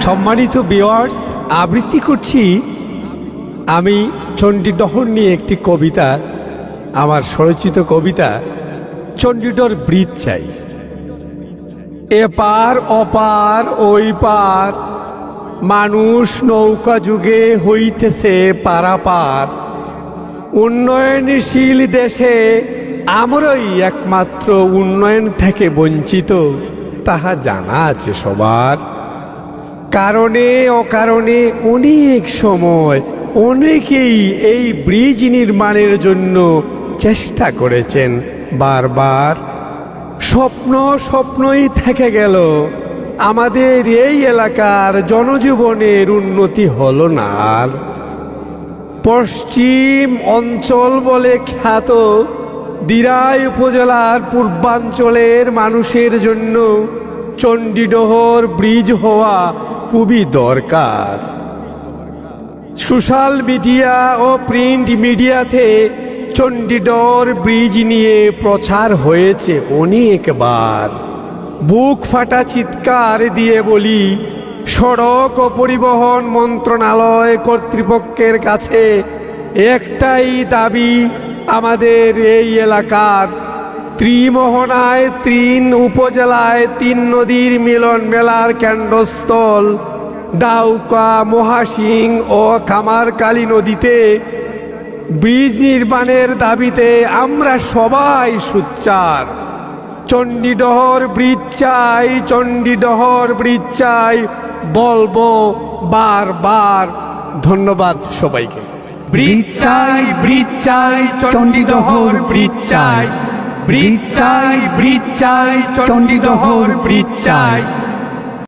সম্মানিত আবৃত্তি করছি আমি চণ্ডীদহর নিয়ে একটি কবিতা, আমার স্বরচিত কবিতা চণ্ডীদর ব্রিজ চাই এপার অপার ওই পার, মানুষ নৌকা যুগে হইতেছে পারাপার। উন্নয়নশীল দেশে আমরাই একমাত্র উন্নয়ন থেকে বঞ্চিত, তাহা জানা আছে সবার। কারণে অকারণে অনেক সময় অনেকেই এই ব্রিজ নির্মাণের জন্য চেষ্টা করেছেন বারবার। স্বপ্ন স্বপ্নই থেকে গেল, আমাদের এই এলাকার জনজীবনের উন্নতি হল না আর। পশ্চিম অঞ্চল বলে খ্যাত দিরাই উপজেলার পূর্বাঞ্চলের মানুষের জন্য চণ্ডীডহর ব্রিজ হওয়া খুবই দরকার। সোশ্যাল মিডিয়া ও প্রিন্ট মিডিয়াতে চণ্ডীডর ব্রিজ নিয়ে প্রচার হয়েছে অনেকবার। বুক ফাটা চিৎকার দিয়ে বলি, সড়ক ও পরিবহন মন্ত্রণালয় কর্তৃপক্ষের কাছে একটাই দাবি আমাদের এই এলাকার ত্রিমোহনায় তিন উপজেলায়, তিন নদীর মিলন মেলার কেন্দ্রস্থল ডাউকা মহাসিং ও খামারকালী নদীতে ব্রিজ নির্মাণের দাবিতে আমরা সবাই সুচ্চার। চণ্ডীডহর ব্রিজ চাই, চণ্ডীডহর ব্রিজ চাই, বলব বারবার ধন্যবাদ সবাইকে। চাই ব্রিজ চাই চণ্ডীদহর ব্রিজ চাই ব্রিজ চাই ব্রিজ চাই চণ্ডীদহর ব্রিজ চাই